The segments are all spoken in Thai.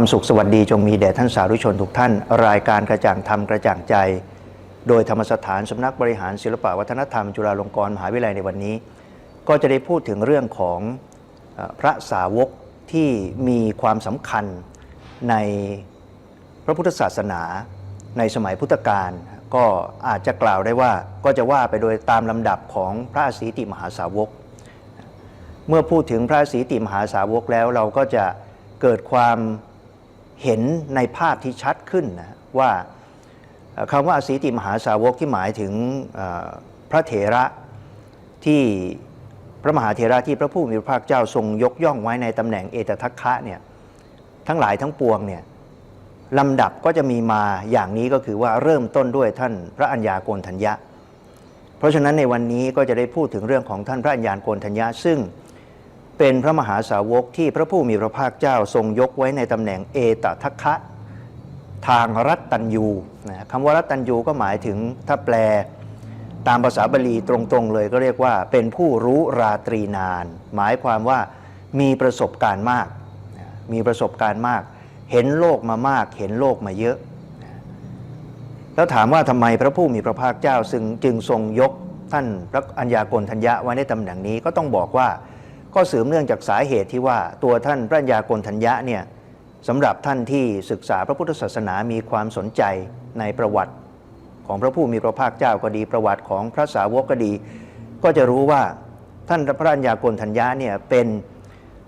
ความสุขสวัสดีจงมีแด่ท่านสาธุชนทุกท่าน รายการกระจ่างธรรมกระจ่างใจ โดยธรรมสถานสำนักบริหารศิลปวัฒนธรรม จุฬาลงกรณ์มหาวิทยาลัยในวันนี้ ก็จะได้พูดถึงเรื่องของพระสาวกที่มีความสำคัญในพระพุทธศาสนา ในสมัยพุทธกาลก็อาจจะกล่าวได้ว่าก็จะว่าไปโดยตามลำดับของพระศรีติมหาสาวก เมื่อพูดถึงพระศรีติมหาสาวกแล้วเราก็จะเกิดความ เห็นในภาพที่ชัดขึ้นนะว่าคำว่าอสีติมหาสาวกที่หมายถึงพระเถระที่พระมหาเถระที่พระผู้มีพระภาคเจ้าทรงยกย่องไว้ในตำแหน่งเอตทัคคะเนี่ยทั้งหลายทั้งปวงเนี่ยลำดับก็จะมีมาอย่างนี้ก็คือว่าเริ่มต้นด้วยท่านพระอัญญาโกณทัญญะ เพราะฉะนั้นในวันนี้ก็จะได้พูดถึงเรื่องของท่านพระอัญญาโกณทัญญะซึ่ง เป็นพระมหาสาวกที่พระผู้มีพระภาคเจ้าทรงยกไว้ในตำแหน่งเอตทัคคะทางรัตตัญยูนะคำว่ารัตตัญยูก็หมายถึงถ้าแปลตามภาษาบาลีตรงๆเลยก็เรียกว่า เป็นผู้รู้ราตรีนาน หมายความว่ามีประสบการณ์มาก มีประสบการณ์มาก เห็นโลกมามาก เห็นโลกมาเยอะ แล้วถามว่าทำไมพระผู้มีพระภาคเจ้า ซึ่งจึงทรงยกท่านพระอัญญากณทัญญะไว้ในตำแหน่งนี้ก็ต้องบอกว่า ก็สืบเนื่องจากสาเหตุที่ว่าตัวท่านพระญาโกณทัญญะเนี่ยสำหรับท่านที่ศึกษาพระพุทธศาสนามีความสนใจในประวัติของพระผู้มีพระภาคเจ้าก็ดีประวัติของพระสาวกก็ดี ก็จะรู้ว่าท่านพระัญญาโกณทัญญะเนี่ยเป็น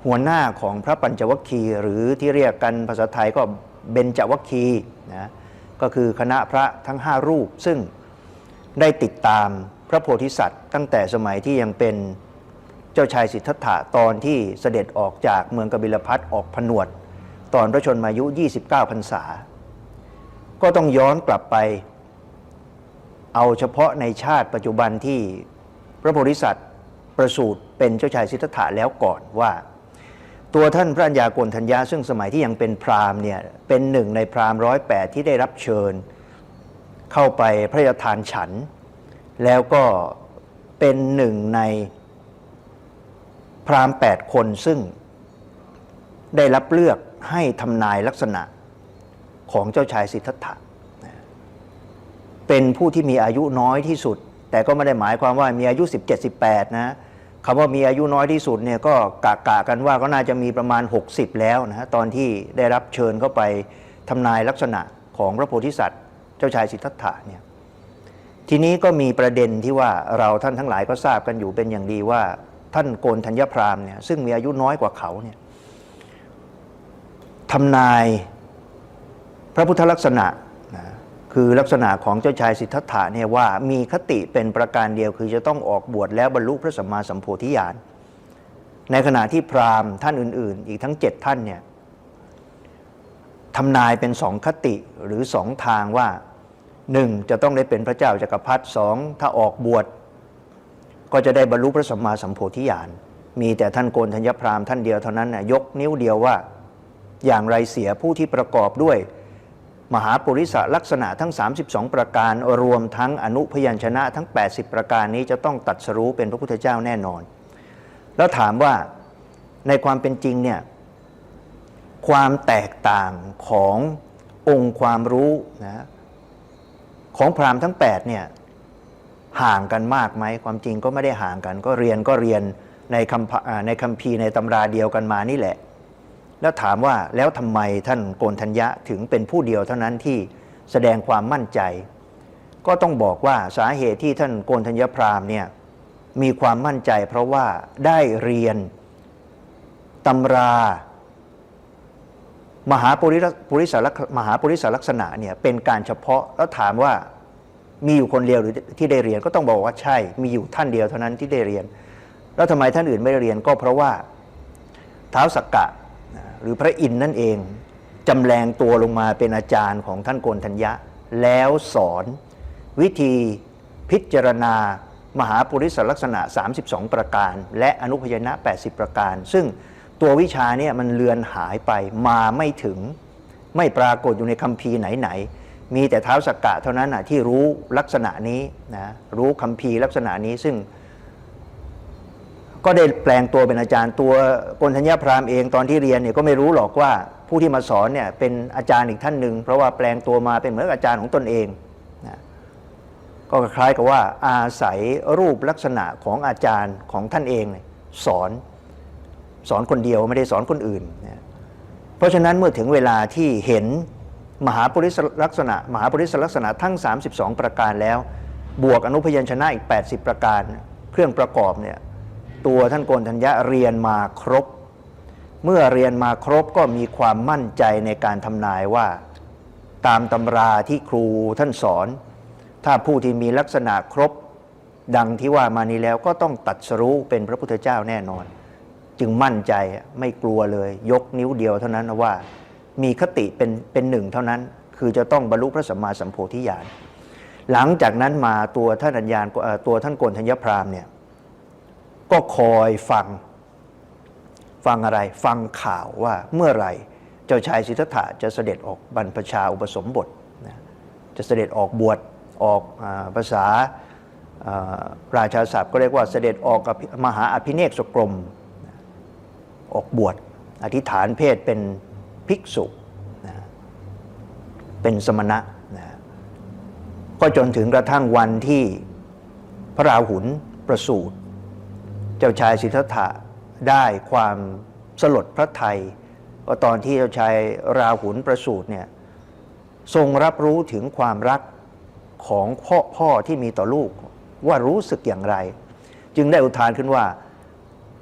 หัวหน้าของพระปัญจวัคคีย์หรือที่เรียกกันภาษาไทยก็เบญจวัคคีย์นะก็คือคณะพระทั้ง 5 รูปซึ่งได้ติดตามพระโพธิสัตว์ ตั้งแต่สมัยที่ยังเป็น จ้าชายสิทธัตถะตอนที่เสด็จออกจากเมืองกบิลพัทออกผนวด ตอนพระชนมายุ 29พรรษา ก็ต้องย้อนกลับไป เอาเฉพาะในชาติปัจจุบันที่พระโพธิสัตว์ประสูติเป็นเจ้าชายสิทธัตถะแล้วก่อนว่า ตัวท่านพระัญญากณทัญญาซึ่งสมัยที่ยังเป็นพราหมณ์เนี่ยเป็นหนึ่งในพราหมณ์ร้อยแปดที่ได้รับเชิญ เข้าไปพระราชทานฉัน แล้วก็เป็นหนึ่งใน พราหมณ์แปดคนซึ่งได้รับเลือกให้ทำนายลักษณะของเจ้าชายสิทธัตถะเป็นผู้ที่มีอายุน้อยที่สุด แต่ก็ไม่ได้หมายความว่ามีอายุ 17-18 นะคำว่ามีอายุน้อยที่สุดเนี่ยก็กะกะกันว่าก็น่าจะมีประมาณ 60 แล้วนะตอนที่ได้รับเชิญเข้าไปทำนายลักษณะของพระโพธิสัตว์ เจ้าชายสิทธัตถะเนี่ยทีนี้ก็มีประเด็นที่ว่าเราท่านทั้งหลายก็ทราบกันอยู่เป็นอย่างดีว่า ท่านโกนธัญญพรามเนี่ยซึ่งมีอายุน้อยกว่าเขาเนี่ยทำนายพระพุทธลักษณะนะคือลักษณะของเจ้าชายสิทธัตถะเนี่ยว่ามีคติเป็นประการเดียวคือจะต้องออกบวชแล้วบรรลุพระสัมมาสัมโพธิญาณในขณะที่พราหมณ์ท่านอื่น ๆ อีกทั้งเจ็ดท่านเนี่ยทำนายเป็นสองคติหรือสองทางว่าหนึ่งจะต้องได้เป็นพระเจ้าจักรพรรดิสองถ้าออกบวช ก็จะได้บรรลุพระสัมมาสัมโพธิญาณ มีแต่ท่านโกนธัญพรามท่านเดียวเท่านั้นนะยกนิ้วเดียวว่า อย่างไรเสียผู้ที่ประกอบด้วย มหาปุริสลักษณะทั้ง 32 ประการรวมทั้งอนุพยัญชนะทั้ง 80 ประการนี้จะต้องตัดสรู้เป็นพระพุทธเจ้าแน่นอน แล้วถามว่าในความเป็นจริงเนี่ยความแตกต่างขององค์ความรู้นะของพราหมณ์ทั้ง8เนี่ย ห่างกันมากไหมความจริงก็ไม่ได้ห่างกัน ก็เรียนก็เรียนในคำในคำพีในตำราเดียวกันมานี่แหละ แล้วถามว่าแล้วทำไมท่านโกนทัญญะถึงเป็นผู้เดียวเท่านั้นที่แสดงความมั่นใจ ก็ต้องบอกว่าสาเหตุที่ท่านโกนทัญญพรามเนี่ยมีความมั่นใจ เพราะว่าได้เรียนตำรา มหาปุริสปุริสลักษมหาปุริสลักษณะเนี่ยเป็นการเฉพาะแล้วถามว่า มีอยู่คนเดียวหรือที่ได้เรียนก็ต้องบอกว่าใช่ มีอยู่ท่านเดียวเท่านั้นที่ได้เรียน แล้วทำไมท่านอื่นไม่ได้เรียนก็เพราะว่าท้าวสักกะหรือพระอินทร์นั่นเองจำแรงตัวลงมาเป็นอาจารย์ของท่านโกนทัญญะ แล้วสอนวิธีพิจารณามหาปุริสลักษณะ 32 ประการ และอนุพยนะ 80 ประการ ซึ่งตัววิชาเนี่ยมันเลือนหายไปมาไม่ถึง ไม่ปรากฏอยู่ในคัมภีร์ไหนๆ มีแต่เท้าสักกะเท่านั้นนะที่รู้ลักษณะนี้นะรู้คัมภีลักษณะนี้ซึ่ง ก็ได้แปลงตัวเป็นอาจารย์ตัวกนธัญญาพราหมณ์เองตอนที่เรียนเนี่ยก็ไม่รู้หรอกว่าผู้ที่มาสอนเนี่ยเป็นอาจารย์อีกท่านหนึ่งเพราะว่าแปลงตัวมาเป็นเหมือนอาจารย์ของตนเองนะก็คล้ายกับว่าอาศัยรูปลักษณะของอาจารย์ของท่านเองสอนสอนคนเดียวไม่ได้สอนคนอื่นนะเพราะฉะนั้นเมื่อถึงเวลาที่เห็น มหาปริศลักษณะ มหาปริศลักษณะทั้ง 32 ประการแล้ว บวกอนุพยัญชนะอีก 80 ประการ เครื่องประกอบเนี่ยตัวท่านโกนธัญญะเรียนมาครบ เมื่อเรียนมาครบก็มีความมั่นใจในการทำนายว่า ตามตำราที่ครูท่านสอน ถ้าผู้ที่มีลักษณะครบ ดังที่ว่ามานี้แล้วก็ต้องตัดสรู้เป็นพระพุทธเจ้าแน่นอน จึงมั่นใจไม่กลัวเลย ยกนิ้วเดียวเท่านั้นนะว่า มีคติเป็นเป็นหนึ่งเท่านั้น คือจะต้องบรรลุพระสัมมาสัมโพธิญาณหลังจากนั้นมาตัวท่านอัญญาณตัวท่านโกนธัญญพรามเนี่ยก็คอยฟังฟังอะไรฟังข่าวว่าเมื่อไหร่เจ้าชายสิทธัตถะจะเสด็จออกบรรพชาอุปสมบทนะจะเสด็จออกบวชออกภาษาราชาศัพท์ก็เรียกว่าเสด็จออกมหาอภิเนกสกรมออกบวชอธิษฐานเพศเป็น ภิกษุนะเป็นสมณะนะก็จนถึงกระทั่งวันที่พระราหุลประสูติเจ้าชายสิทธัตถะได้ความสลดพระไทยว่าตอนที่เจ้าชายราหุลประสูติเนี่ยทรงรับรู้ถึงความรักของพ่อพ่อที่มีต่อลูกว่ารู้สึกอย่างไร จึงได้อุทานขึ้นว่า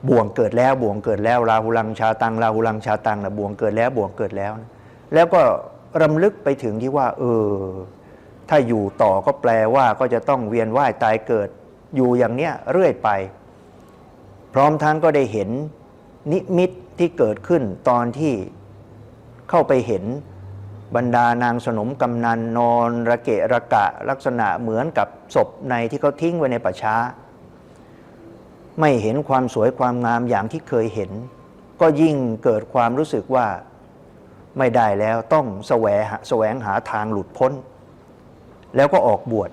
บ่วงเกิดแล้วบ่วงเกิดแล้วราหุลังชาตังราหุลังชาตังนะบ่วงเกิดแล้วบ่วงเกิดแล้วนะแล้วก็รำลึกไปถึงที่ว่า เออ ถ้าอยู่ต่อก็แปลว่าก็จะต้องเวียนว่ายตายเกิดอยู่อย่างเนี้ยเรื่อยไป พร้อมทั้งก็ได้เห็นนิมิตที่เกิดขึ้นตอนที่เข้าไปเห็นบรรดานางสนมกำนันนอนระเกะระกะลักษณะเหมือนกับศพในที่เขาทิ้งไว้ในป่าช้า ไม่เห็นความสวยความงามอย่างที่เคยเห็น ก็ยิ่งเกิดความรู้สึกว่าไม่ได้แล้วต้องแสวงหาแสวงหาทางหลุดพ้น แล้วก็ออกบวช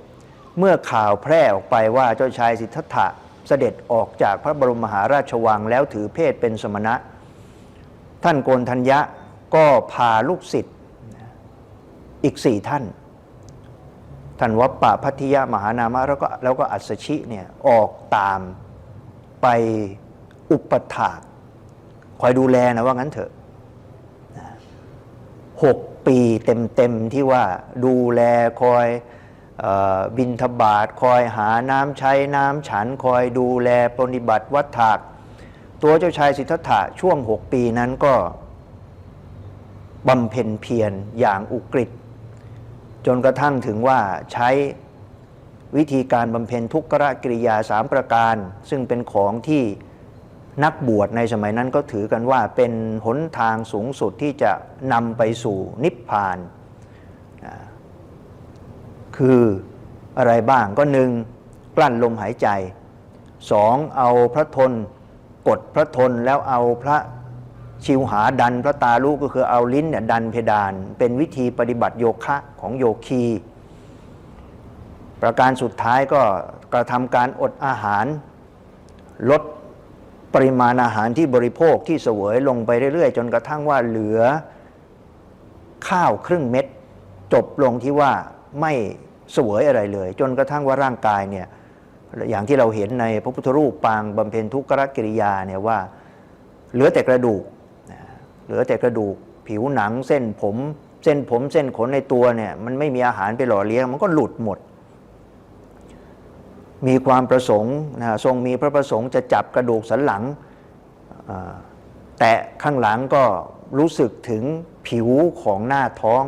เมื่อข่าวแพร่ออกไปว่าเจ้าชายสิทธัตถะเสด็จออกจากพระบรมมหาราชวังแล้วถือเพศเป็นสมณะ ท่านโกนทัญญะก็พาลูกศิษย์อีกสี่ท่าน ท่านวัปปะพัทธิยมหานามะแล้วก็แล้วก็อัศชิเนี่ยออกตาม ไปอุปถากคอยดูแลนะว่างั้นเถอะหกปีเต็มๆที่ว่าดูแลคอยออบินทบาทคอยหาน้ำใช้น้ำฉันคอยดูแลปฏิบัติวัดถาก ตัวเจ้าชายสิทธัตถะช่วงหกปีนั้นก็บำเพ็ญเพียรอย่างอุกฤษจนกระทั่งถึงว่าใช้ วิธีการบำเพ็ญทุกขกิริยาสามประการ ซึ่งเป็นของที่นักบวชในสมัยนั้นก็ถือกันว่าเป็นหนทางสูงสุดที่จะนำไปสู่นิพพาน คืออะไรบ้างก็หนึ่งกลั้นลมหายใจสองเอาพระทน กดพระทนแล้วเอาพระชิวหาดันพระตาลูกก็คือเอาลิ้นเนี่ยดันเพดาน เป็นวิธีปฏิบัติโยคะของโยคี ประการสุดท้ายก็กระทำการอดอาหาร ลดปริมาณอาหารที่บริโภคที่เสวยลงไปเรื่อยๆ จนกระทั่งว่าเหลือข้าวครึ่งเม็ด จบลงที่ว่าไม่เสวยอะไรเลย จนกระทั่งว่าร่างกายเนี่ยอย่างที่เราเห็นในพระพุทธรูปปางบำเพ็ญทุกขกิริยาเนี่ยว่าเหลือแต่กระดูกเหลือแต่กระดูกผิวหนังเส้นผม เส้นผมเส้นขนในตัวเนี่ยมันไม่มีอาหารไปหล่อเลี้ยงมันก็หลุดหมด มีความประสงค์นะทรงมีพระประสงค์จะจับกระดูกสันหลัง แตะข้างหลังก็รู้สึกถึงผิวของหน้าท้อง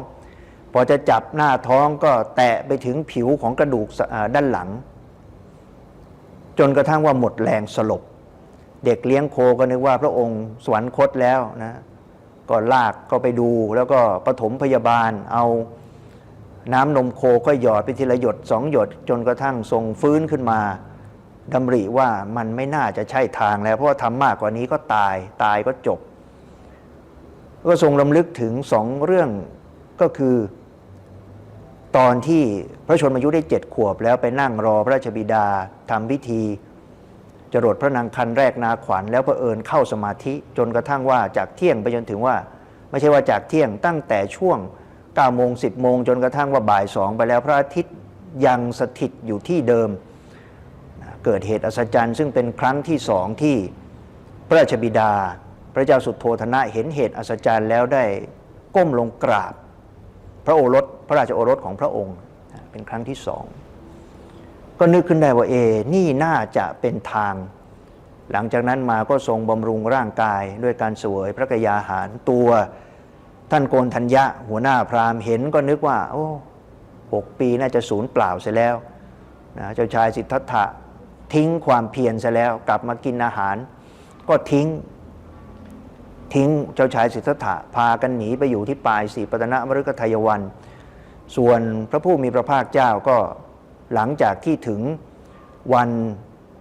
พอจะจับหน้าท้องก็แตะไปถึงผิวของกระดูกด้านหลัง จนกระทั่งว่าหมดแรงสลบ เด็กเลี้ยงโคก็นึกว่าพระองค์สวรรคตแล้วนะก็ลากก็ไปดูแล้วก็ปฐมพยาบาลเอา น้ำนมโคก็หยอดไปทีละหยดสองหยด จนกระทั่งทรงฟื้นขึ้นมาดำริว่ามันไม่น่าจะใช่ทางแล้ว เพราะว่าทำมากกว่านี้ก็ตายตายก็จบ ก็ทรงลำลึกถึงสองเรื่องก็คือ ตอนที่พระชนมายุได้เจ็ดขวบ แล้วไปนั่งรอพระราชบิดาทำพิธีจรดพระนางคันแรกนาขวัญแล้วเผอิญเข้าสมาธิจนกระทั่งว่าจากเที่ยงไปจนถึงว่า ไม่ใช่ว่าจากเที่ยงตั้งแต่ช่วง 9โมง10โมงจนกระทั่งว่าบ่ายสองไปแล้วพระอาทิตย์ยังสถิตอยู่ที่เดิม เกิดเหตุอัศจรรย์ ซึ่งเป็นครั้งที่สองที่พระราชบิดา พระเจ้าสุโธธนะเห็นเหตุอัศจรรย์แล้วได้ก้มลงกราบ พระโอรสพระราชโอรสของพระองค์เป็นครั้งที่สองก็นึกขึ้นได้ว่าเอ นี่น่าจะเป็นทาง หลังจากนั้นมาก็ทรงบำรุงร่างกายด้วยการเสวยพระกยาหารตัว ท่านโกนทัญญะหัวหน้าพราหมณ์เห็นก็นึกว่า โอ้หกปีน่าจะสูญเปล่าเสียแล้วนะเจ้าชายสิทธัตถะทิ้งความเพียรเสียแล้วกลับมากินอาหาร ก็ทิ้งทิ้งเจ้าชายสิทธัตถะพากันหนีไปอยู่ที่ปลายสีปตนะมฤคทายวัน ส่วนพระผู้มีพระภาคเจ้าก็หลังจากที่ถึงวัน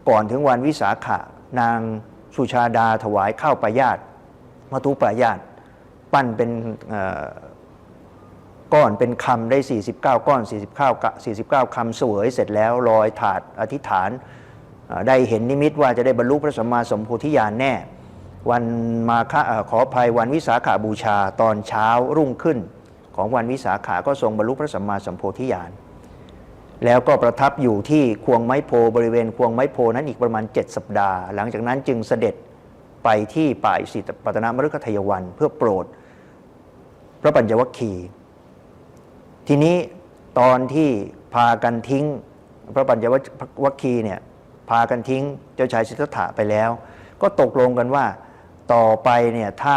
ก่อนถึงวันวิสาขะ นางสุชาดาถวายข้าวปายาตมัทุปายาต ปั้นเป็นก้อนเป็นคำได้ 49 ก้อน 49กะ49คำเสวยเสร็จแล้วลอยถาดอธิษฐานได้เห็นนิมิตว่าจะได้บรรลุพระสัมมาสัมโพธิญาณแน่ วันมาฆะขออภัยวันวิสาขาบูชาตอนเช้ารุ่งขึ้น ของวันวิสาขาก็ทรงบรรลุพระสัมมาสัมโพธิญาณแล้วก็ประทับอยู่ที่ควงไม้โพบริเวณควงไม้โพนั้นอีกประมาณ 7 สัปดาห์ หลังจากนั้นจึงเสด็จไปที่ป่าอิสิตปตนมฤคทยวัน เพื่อโปรด ระปัญจวัคคีย์ทีนี้ตอนที่พากันทิ้ง พระปัญจวัคคีย์เนี่ยพากันทิ้งเจ้าชายสิทธัตถะไปแล้ว ก็ตกลงกันว่าต่อไปเนี่ยถ้า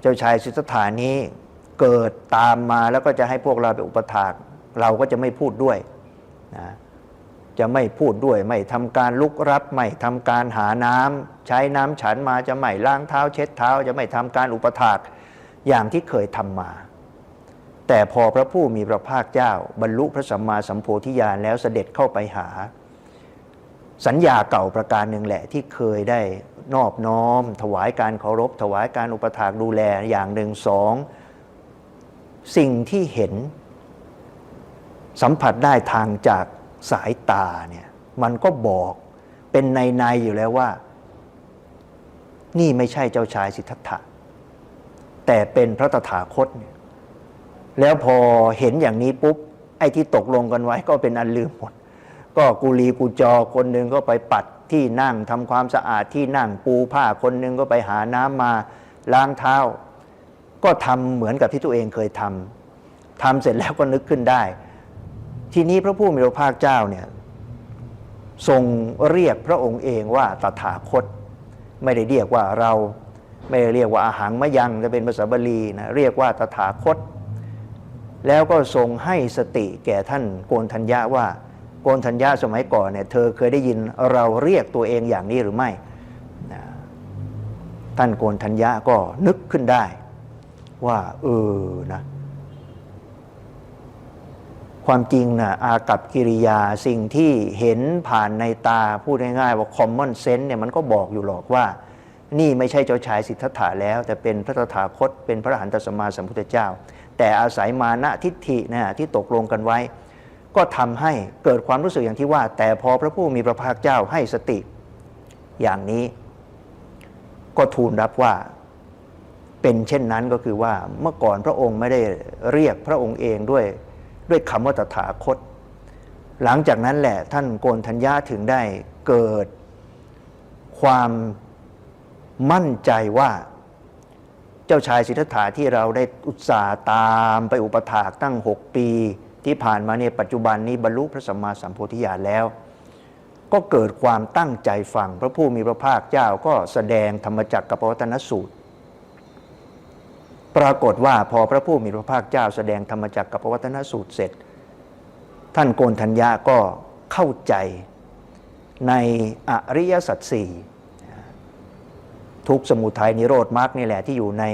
เจ้าชายสิทธัตถานี้เกิดตามมาแล้วก็จะให้พวกเราไปอุปถาก เราก็จะไม่พูดด้วยนะจะไม่พูดด้วย ไม่ทำการลุกรับ ไม่ทำการหาน้ำใช้น้ำฉันมาจะไม่ล้างเท้าเช็ดเท้า จะไม่ทำการอุปถาก อย่างที่เคยทำมา แต่พอพระผู้มีพระภาคเจ้า บรรลุพระสัมมาสัมโพธิญาณแล้วเสด็จเข้าไปหา สัญญาเก่าประการหนึ่งแหละที่เคยได้นอบน้อม ถวายการเคารพ ถวายการอุปถากดูแลอย่างหนึ่งสองสิ่งที่เห็น สัมผัสได้ทางจากสายตาเนี่ยมันก็บอกเป็นในในอยู่แล้วว่า นี่ไม่ใช่เจ้าชายสิทธัตถะ แต่เป็นพระตถาคต แล้วพอเห็นอย่างนี้ปุ๊บ ไอ้ที่ตกลงกันไว้ก็เป็นอันลืมหมด ก็กุลีกุจอคนหนึ่งก็ไปปัดที่นั่งทำความสะอาดที่นั่งปูผ้าคนหนึ่งก็ไปหาน้ำมาล้างเท้า ก็ทำเหมือนกับที่ตัวเองเคยทำทำเสร็จแล้วก็นึกขึ้นได้ ทีนี้พระผู้มีพระภาคเจ้าเนี่ยทรงเรียกพระองค์เองว่าตถาคต ไม่ได้เรียกว่าเรา ไม่เรียกว่าอาหารมะยังจะเป็นภาษาบาลีนะเรียกว่าตถาคต แล้วก็ทรงให้สติแก่ท่านโกนทัญญาว่าโกนทัญญาสมัยก่อนเนี่ยเธอเคยได้ยินเราเรียกตัวเองอย่างนี้หรือไม่นะท่านโกนทัญญาก็นึกขึ้นได้ ว่าเออนะความจริงนะอากับกิริยาสิ่งที่เห็นผ่านในตาพูดง่ายๆว่า common sense เนี่ยมันก็บอกอยู่หรอกว่า นี่ไม่ใช่เจ้าชายสิทธัตถะแล้ว แต่เป็นพระตถาคต เป็นพระอรหันตสมมาสัมพุทธเจ้า แต่อาศัยมานะทิฏฐินะที่ตกลงกันไว้ ก็ทำให้เกิดความรู้สึกอย่างที่ว่า แต่พอพระผู้มีพระภาคเจ้าให้สติอย่างนี้ ก็ทูลรับว่าเป็นเช่นนั้นก็คือว่าเมื่อก่อนพระองค์ไม่ได้เรียกพระองค์เองด้วยด้วยคำว่าตถาคต หลังจากนั้นแหละท่านโกนทัญญาถึงได้เกิดความ มั่นใจว่าเจ้าชายสิทธัตถะที่เราได้อุตส่าห์ตามไปอุปถากตั้ง 6 ปี ที่ผ่านมาเนี่ยปัจจุบันนี้บรรลุพระสัมมาสัมโพธิญาณแล้ว ก็เกิดความตั้งใจฟัง พระผู้มีพระภาคเจ้าก็แสดงธรรมจักรกับวัตนสูตร ปรากฏว่าพอพระผู้มีพระภาคเจ้า แสดงธรรมจักรกับวัตนสูตรเสร็จ ท่านโกนทัญญาก็เข้าใจในอริยสัจสี่ ทุกสมุทัยนิโรธมรรคนี่แหละที่อยู่ใน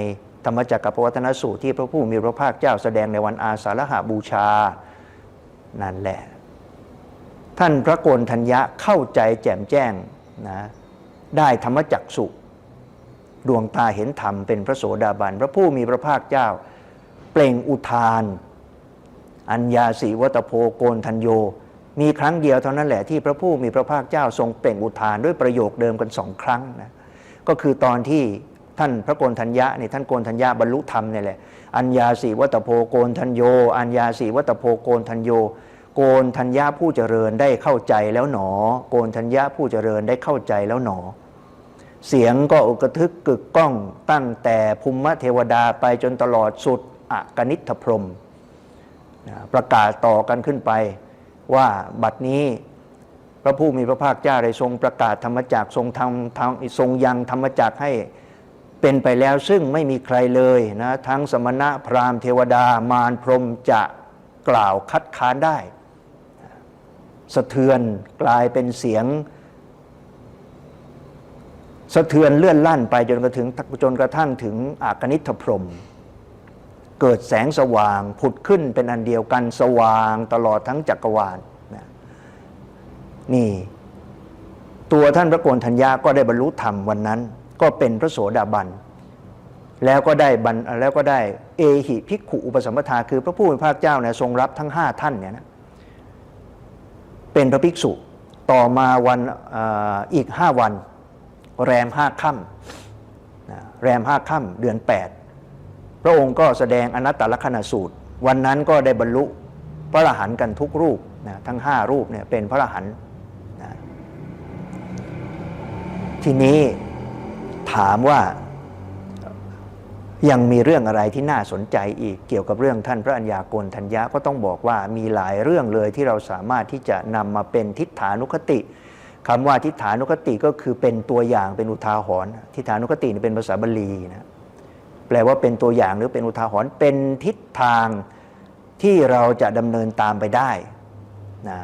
ธรรมจักรกับปวัตนสูตรที่พระผู้มีพระภาคเจ้าแสดงในวันอาสาฬหาบูชานั่นแหละ ท่านพระโกนทัญญะเข้าใจแจ่มแจ้งนะได้ธรรมจักสุดวงตาเห็นธรรมเป็นพระโสดาบัน พระผู้มีพระภาคเจ้า เปล่งอุทาน อัญญาสีวัตโพโกนทัญโย มีครั้งเดียวเท่านั้นแหละที่พระผู้มีพระภาคเจ้าทรงเปล่งอุทานด้วยประโยคเดิมกันสองครั้งนะ ก็คือตอนที่ท่านพระโกนทัญญะเนี่ยท่านโกนทัญญะบรรลุธรรมเนี่ยแหละอัญญาสีวัตโพโกนทัญโย อัญญาสีวัตโพโกนทัญโย โกนทัญญาผู้เจริญได้เข้าใจแล้วหนอ โกนทัญญาผู้เจริญได้เข้าใจแล้วหนอ เสียงก็อุกทึกกึกก้องตั้งแต่ภูมิเทวดาไปจนตลอดสุดอกนิทพรม ประกาศต่อกันขึ้นไปว่าบัดนี้ พระผู้มีพระภาคเจ้าได้ทรงประกาศธรรมจักทรงทำทางทรงยังธรรมจักให้เป็นไปแล้วซึ่งไม่มีใครเลยนะทั้งสมณะพราหมณ์เทวดามารพรมจะกล่าวคัดค้านได้ สะเทือนกลายเป็นเสียง สะเทือนเลื่อนลั่นไปจนกระถึงจนกระทั่งถึงอากนิทพรหมเกิดแสงสว่างผุดขึ้นเป็นอันเดียวกันสว่างตลอดทั้งจักรวาล นี่ ตัวท่านพระโกนธัญญาก็ได้บรรลุธรรมวันนั้น ก็เป็นพระโสดาบันแล้วก็ได้บรรแล้วก็ได้เอหิภิกขุอุปสัมปทาคือพระผู้เป็นพระเจ้าเนี่ยทรงรับทั้งห้าท่านเนี่ยนะเป็นพระภิกษุต่อมาวันออีกห้าวัน แรมห้าค่ำแรมห้าค่ำเดือน 8 พระองค์ก็แสดงอนัตตลกนสูตร วันนั้นก็ได้บรรลุพระอรหันต์กันทุกรูปนะทั้ง 5 รูปเนี่ยเป็นพระอรหันต์นะ ทีนี้ถามว่ายังมีเรื่องอะไรที่น่าสนใจอีกเกี่ยวกับเรื่องท่านพระอัญญาโกณทัญญะก็ต้องบอกว่ามีหลายเรื่องเลยที่เราสามารถที่จะนำมาเป็นทิฏฐานุคติคำว่าทิฏฐานุคติก็คือเป็นตัวอย่างเป็นอุทาหรณ์ทิฏฐานุคตินี่เป็นภาษาบาลีนะแปลว่าเป็นตัวอย่างหรือเป็นอุทาหรณ์เป็นทิศทางที่เราจะดำเนินตามไปได้นะ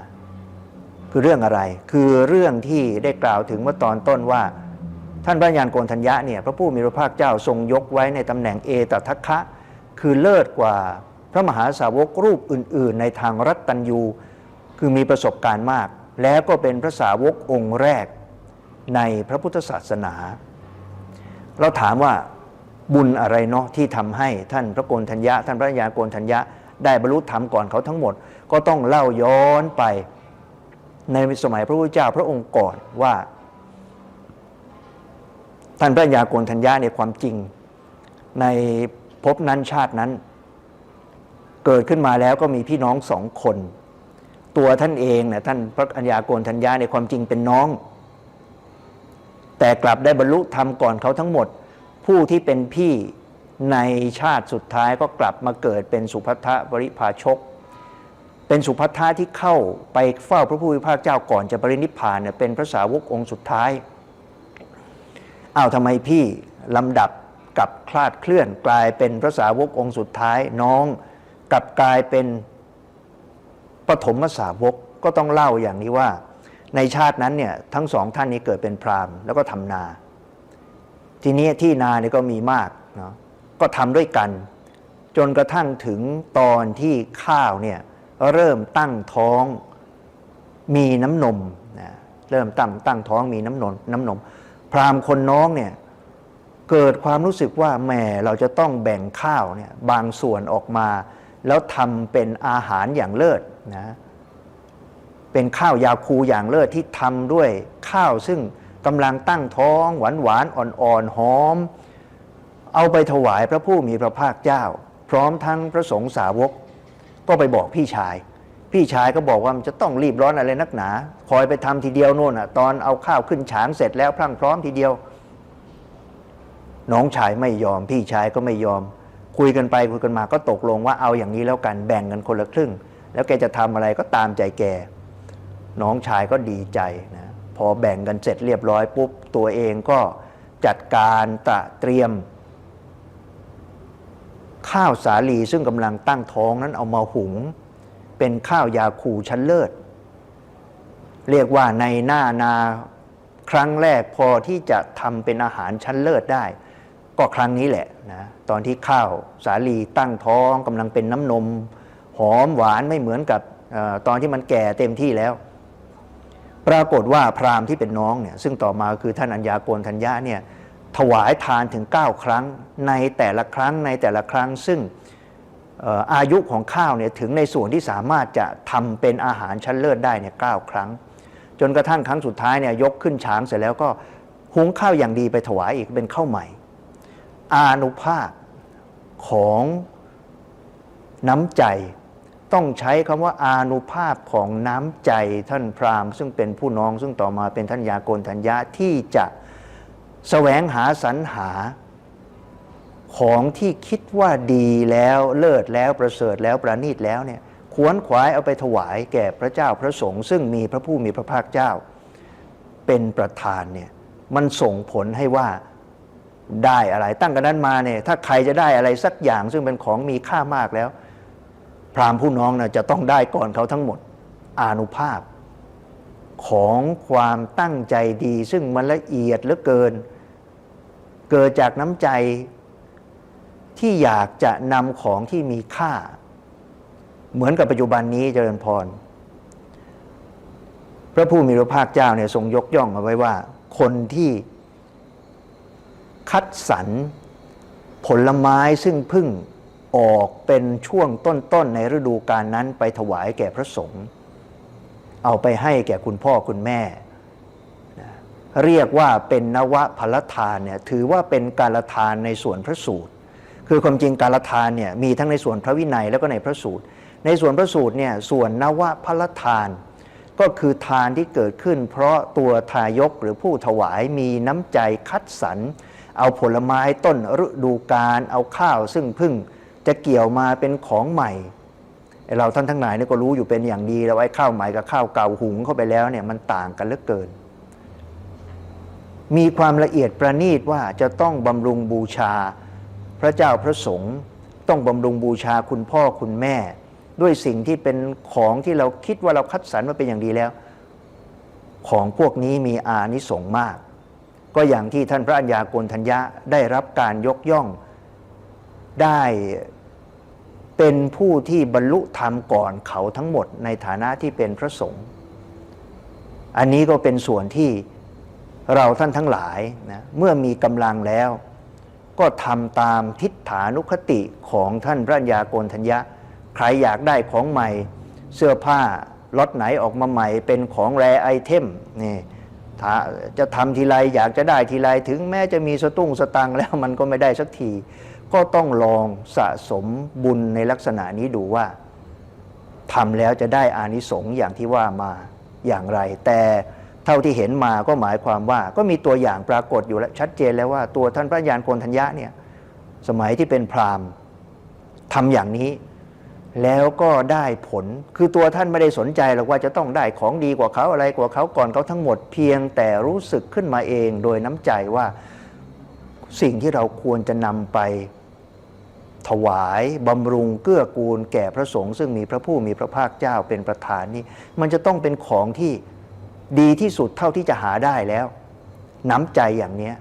คือเรื่องอะไร คือเรื่องที่ได้กล่าวถึงเมื่อตอนต้นว่า ท่านพระญาณโกนทัญญะเนี่ยพระผู้มีพระภาคเจ้าทรงยกไว้ในตำแหน่งเอตทัคคะ คือเลิศกว่าพระมหาสาวกรูปอื่น ๆ ในทางรัตตัญยูคือมีประสบการณ์มาก แล้วก็เป็นพระสาวกองค์แรกในพระพุทธศาสนา เราถามว่าบุญอะไรเนาะที่ทำให้ท่านพระโกนทัญญะ ท่านพระญาณโกนทัญญะ ได้บรรลุธรรมก่อนเขาทั้งหมด ก็ต้องเล่าย้อนไป ในสมัยพระพุทธเจ้าพระองค์ก่อนว่า ท่านพระยาโกนทัญญาในความจริง ในภพนั้นชาตินั้น เกิดขึ้นมาแล้วก็มีพี่น้องสองคน ตัวท่านเองเนี่ยท่านพระอัญญาโกนทัญญาในความจริงเป็นน้อง แต่กลับได้บรรลุธรรมก่อนเขาทั้งหมด ผู้ที่เป็นพี่ในชาติสุดท้ายก็กลับมาเกิดเป็นสุภัทบริภาชก เป็นสุภัทธะที่เข้าไปเฝ้าพระผู้มีพระภาคเจ้าก่อนจะปรินิพพานเนี่ยเป็นพระสาวกองค์สุดท้ายอ้าวทำไมพี่ลำดับกับคลาดเคลื่อนกลายเป็นพระสาวกองค์สุดท้ายน้องกลับกลายเป็นปฐมสาวกก็ต้องเล่าอย่างนี้ว่า ในชาตินั้นเนี่ยทั้งสองท่านนี้เกิดเป็นพราหมณ์แล้วก็ทำนา ทีนี้ที่นาเนี่ยก็มีมากเนาะก็ทำด้วยกัน จนกระทั่งถึงตอนที่ข้าวเนี่ย เริ่มตั้งท้องมีน้ำนมนะเริ่มตั้งตั้งท้องมีน้ำนมน้ำนม พราหมณ์คนน้องเนี่ยเกิดความรู้สึกว่าแหมเราจะต้องแบ่งข้าวเนี่ยบางส่วนออกมา แล้วทำเป็นอาหารอย่างเลิศนะเป็นข้าวยาคูอย่างเลิศที่ทำด้วยข้าวซึ่งกำลังตั้งท้องหวานหวานๆอ่อนๆหอม เอาไปถวายพระผู้มีพระภาคเจ้า พร้อมทั้งพระสงฆ์สาวก ก็ไปบอกพี่ชาย พี่ชายก็บอกว่ามันจะต้องรีบร้อนอะไรนักหนา คอยไปทำทีเดียวโน่นอะ ตอนเอาข้าวขึ้นฉางเสร็จแล้วพรั่งพร้อมทีเดียว น้องชายไม่ยอม พี่ชายก็ไม่ยอม คุยกันไปคุยกันมาก็ตกลงว่าเอาอย่างนี้แล้วกันแบ่งกันคนละครึ่ง แล้วแกจะทำอะไรก็ตามใจแก น้องชายก็ดีใจนะพอแบ่งกันเสร็จเรียบร้อยปุ๊บตัวเองก็จัดการตระเตรียม ข้าวสาลีซึ่งกำลังตั้งท้องนั้นเอามาหุง เป็นข้าวยาคูชั้นเลิศ เรียกว่าในหน้านาครั้งแรกพอที่จะทำเป็นอาหารชั้นเลิศได้ ก็ครั้งนี้แหละนะตอนที่ข้าวสาลีตั้งท้องกำลังเป็นน้ำนม หอมหวานไม่เหมือนกับออตอนที่มันแก่เต็มที่แล้ว ปรากฏว่าพราหมณ์ที่เป็นน้องเนี่ยซึ่งต่อมาคือท่านอัญญาโกณทัญญาเนี่ย ถวายทานถึง 9 ครั้งในแต่ละครั้งในแต่ละครั้ง ซึ่งอายุของข้าวเนี่ยถึงในส่วนที่สามารถจะทำเป็นอาหารชั้นเลิศได้เนี่ยเก้าครั้ง จนกระทั่งครั้งสุดท้ายเนี่ยยกขึ้นช้างเสร็จแล้วก็หุงข้าวอย่างดีไปถวายอีกเป็นข้าวใหม่ อานุภาพของน้ำใจต้องใช้คำว่าอานุภาพของน้ำใจท่านพราหมณ์ ซึ่งเป็นผู้น้องซึ่งต่อมาเป็นท่านยาโกนทัญญะที่จะ แสวงหาสรรหา ของที่คิดว่าดีแล้วเลิศแล้วประเสริฐแล้วประณีตแล้วเนี่ยขวนขวายเอาไปถวายแก่พระเจ้าพระสงฆ์ซึ่งมีพระผู้มีพระภาคเจ้า เป็นประธานเนี่ยมันส่งผลให้ว่าได้อะไรตั้งกันนั้นมาเนี่ยถ้าใครจะได้อะไรสักอย่างซึ่งเป็นของมีค่ามากแล้ว พราหมณ์ผู้น้องนะจะต้องได้ก่อนเขาทั้งหมดอานุภาพ ของความตั้งใจดีซึ่งมันละเอียดเหลือเกิน เกิดจากน้ำใจที่อยากจะนำของที่มีค่า เหมือนกับปัจจุบันนี้เจริญพร พระผู้มีพระภาคเจ้าเนี่ยทรงยกย่องเอาไว้ว่า คนที่คัดสรรผลไม้ซึ่งพึ่งออกเป็นช่วงต้นๆในฤดูกาลนั้นไปถวายแก่พระสงฆ์เอาไปให้แก่คุณพ่อคุณแม่ เรียกว่าเป็นนวพลทานเนี่ยถือว่าเป็นการละทานในส่วนพระสูตร คือความจริงการละทานเนี่ยมีทั้งในส่วนพระวินัยแล้วก็ในพระสูตร ในส่วนพระสูตรเนี่ยส่วนนวพลทาน ก็คือทานที่เกิดขึ้น เพราะตัวทายกหรือผู้ถวายมีน้ำใจคัดสรรเอาผลไม้ต้นฤดูกาลเอาข้าวซึ่งพึ่งจะเกี่ยวมาเป็นของใหม่เราท่านทั้งหลายเนี่ยก็รู้อยู่เป็นอย่างดีแล้วไอ้ข้าวใหม่กับข้าวเก่าหุงเข้าไปแล้วเนี่ยมันต่างกันเหลือเกิน มีความละเอียดประณีตว่าจะต้องบำรุงบูชา พระเจ้าพระสงฆ์ต้องบำรุงบูชาคุณพ่อคุณแม่ ด้วยสิ่งที่เป็นของที่เราคิดว่าเราคัดสรรมาเป็นอย่างดีแล้ว ของพวกนี้มีอานิสงส์มาก ก็อย่างที่ท่านพระัญญาโกณทัญญะได้รับการยกย่อง ได้เป็นผู้ที่บรรลุธรรมก่อนเขาทั้งหมดในฐานะที่เป็นพระสงฆ์อันนี้ก็เป็นส่วนที่ เราท่านทั้งหลายนะเมื่อมีกำลังแล้ว ก็ทำตามทิฏฐานุคติของท่านพระญาโกณทัญญะ ใครอยากได้ของใหม่ เสื้อผ้าล็อตไหนออกมาใหม่เป็นของแรไอเทมนี่จะทำทีไรอยากจะได้ทีไรถึงแม้จะมีสตุ้งสตังแล้วมันก็ไม่ได้สักที ก็ต้องลองสะสมบุญในลักษณะนี้ดูว่าทำแล้วจะได้อานิสงส์อย่างที่ว่ามาอย่างไร แต่ เท่าที่เห็นมาก็หมายความว่า ก็มีตัวอย่างปรากฏอยู่แล้วชัดเจนแล้วว่าตัวท่านพระยานโกนทัญญะเนี่ยสมัยที่เป็นพราหมณ์ทำอย่างนี้ แล้วก็ได้ผลคือตัวท่านไม่ได้สนใจหรอกว่าจะต้องได้ของดีกว่าเขาอะไรกว่าเขาก่อนเขาทั้งหมดเพียงแต่รู้สึกขึ้นมาเองโดยน้ำใจว่าสิ่งที่เราควรจะนำไปถวายบำรุงเกื้อกูลแก่พระสงฆ์ซึ่งมีพระผู้มีพระภาคเจ้าเป็นประธานนี่มันจะต้องเป็นของที่ ดีที่สุดเท่าที่จะหาได้แล้ว น้ำใจอย่างเนี้ย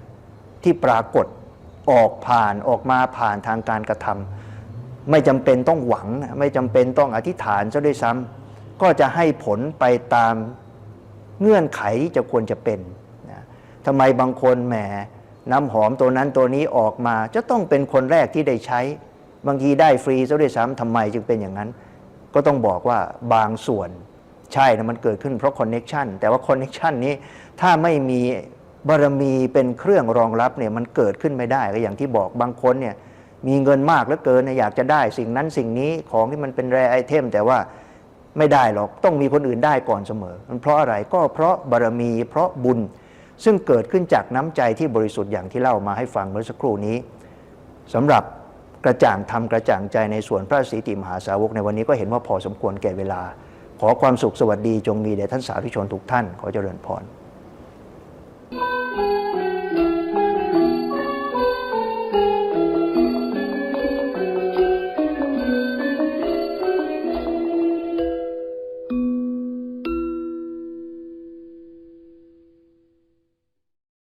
ที่ปรากฏออกผ่านออกมาผ่านทางการกระทำไม่จำเป็นต้องหวัง ไม่จำเป็นต้องอธิษฐานซะด้วยซ้ำก็จะให้ผลไปตามเงื่อนไขที่จะควรจะเป็นนะทำไมบางคนแหมน้ำหอมตัวนั้นตัวนี้ออกมา จะต้องเป็นคนแรกที่ได้ใช้ บางทีได้ฟรีซะด้วยซ้ำทำไมจึงเป็นอย่างนั้น ก็ต้องบอกว่าบางส่วน ใช่นะมันเกิดขึ้นเพราะคอนเน็ชันแต่ว่าคอนเน็ชันนี้ถ้าไม่มีบารมีเป็นเครื่องรองรับเนี่ยมันเกิดขึ้นไม่ได้ก็อย่างที่บอกบางคนเนี่ยมีเงินมากเหลือเกินนะอยากจะได้สิ่งนั้นสิ่งนี้ของที่มันเป็นแรไอเทม แต่ว่าไม่ได้หรอกต้องมีคนอื่นได้ก่อนเสมอ มันเพราะอะไรก็เพราะบารมี เพราะบุญซึ่งเกิดขึ้นจากน้ำใจที่บริสุทธิ์อย่างที่เล่ามาให้ฟังเมื่อสักครู่นี้สำหรับกระจ่างทำกระจ่างใจในส่วนพระสีติมหาสาวกในวันนี้ก็เห็นว่าพอสมควรแก่เวลา ขอความสุขสวัสดีจงมีแด่ท่านสาธุชนทุกท่าน ขอเจริญพร